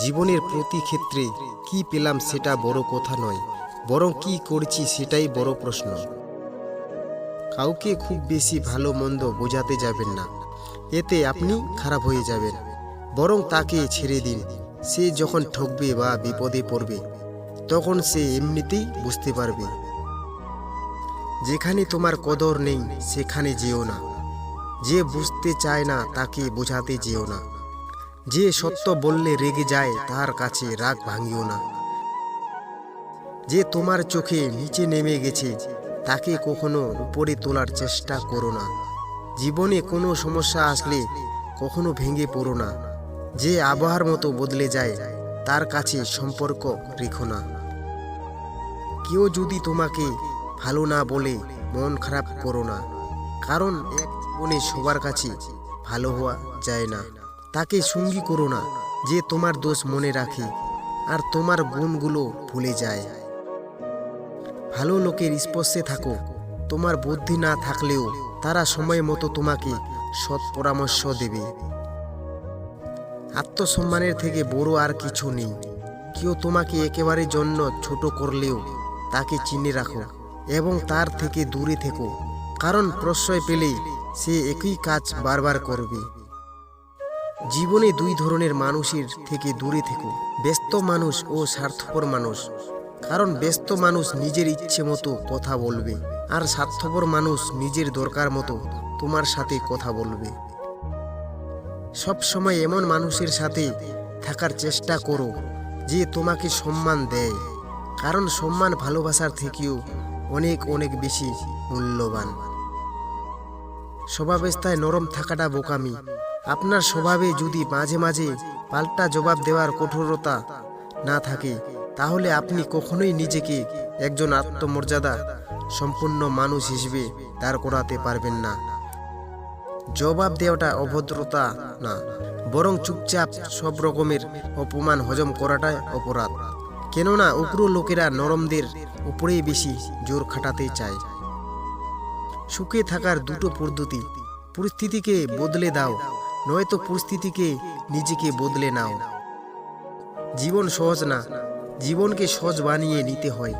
জীবনের প্রতি ক্ষেত্রে কি পেলাম সেটা বড় কথা নয়, বরং কি করছি সেটাই বড় প্রশ্ন। কাউকে খুব বেশি ভালো মন্দ বোঝাতে যাবেন না, এতে আপনি খারাপ হয়ে যাবেন, বরং তাকে ছেড়ে দিন। সে যখন ঠকবে বা বিপদে পড়বে, তখন সে এমনিতেই বুঝতে পারবে। যেখানে তোমার কদর নেই, সেখানে যেও না। যে বুঝতে চায় না, তাকে বোঝাতে যেও না। যে সত্য বললে রেগে যায়, তার কাছে রাগ ভাঙিও না। যে তোমার চোখে নিচে নেমে গেছে, তাকে কখনো উপরে তোলার চেষ্টা করো না। জীবনে কোনো সমস্যা আসলে কখনো ভেঙে পড়ো না। যে আবহাওয়ার মতো বদলে যায়, তার কাছে সম্পর্ক রেখো না। কেউ যদি তোমাকে ভালো না বলে, মন খারাপ করো না। কারণ এক জীবনে সবার কাছে ভালো হওয়া যায় না। তাকে সঙ্গী করো না, যে তোমার দোষ মনে রাখে আর তোমার গুণগুলো ভুলে যায়। ভালো লোকের স্পর্শে থাকো, তোমার বুদ্ধি না থাকলেও তারা সময় মতো তোমাকে সৎ পরামর্শ দেবে। আত্মসম্মানের থেকে বড় আর কিছু নেই। কেউ তোমাকে একেবারে জন্য ছোট করলেও তাকে চিনে রাখো এবং তার থেকে দূরে থেকো, কারণ প্রশ্রয় পেলে সে একই কাজ বারবার করবে। জীবনে দুই ধরনের মানুষের থেকে দূরে থেকো, ব্যস্ত মানুষ ও স্বার্থপর মানুষ। কারণ ব্যস্ত মানুষ নিজের ইচ্ছে মতো কথা বলবে, আর স্বার্থপর মানুষ নিজের দরকার মতো তোমার সাথে কথা বলবে। সব সময় এমন মানুষের সাথে থাকার চেষ্টা করো, যে তোমাকে সম্মান দেয়। কারণ সম্মান ভালোবাসার থেকেও অনেক অনেক বেশি মূল্যবান। স্বভাবেস্থায় নরম থাকাটা বোকামি আপনার স্বভাবে যদি মাঝে মাঝে পাল্টা জবাব দেওয়ার কঠোরতা না থাকে, তাহলে আপনি কখনোই নিজেকে একজন আত্মমর্যাদা, সম্পূর্ণ মানুষ হিসেবে দাঁড় করাতে পারবেন না। জবাব দেওয়াটা অভদ্রতা না, বরং চুপচাপ সব রকমের অপমান হজম করাটাই অপরাধ। কেননা উগ্র লোকেরা নরমদের উপরেই বেশি জোর খাটাতে চায়। সুখে থাকার দুটো পদ্ধতি, পরিস্থিতিকে বদলে দাও। নয়তো পরিস্থিতিকে নিজেকে বদলে নাও। জীবন সহজ না। জীবনকে সহজ বানিয়ে নিতে হয়।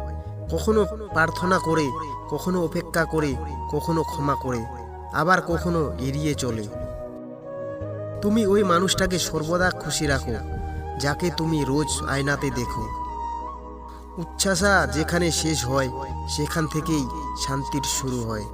কখনো প্রার্থনা করে, কখনো অপেক্ষা করে, কখনো ক্ষমা করে, আবার কখনো এড়িয়ে চলে। তুমি ওই মানুষটাকে সর্বদা খুশি রাখো, যাকে তুমি রোজ আয়নাতে দেখো। উচ্ছ্বাসা যেখানে শেষ হয়, সেখান থেকেই শান্তির শুরু হয়।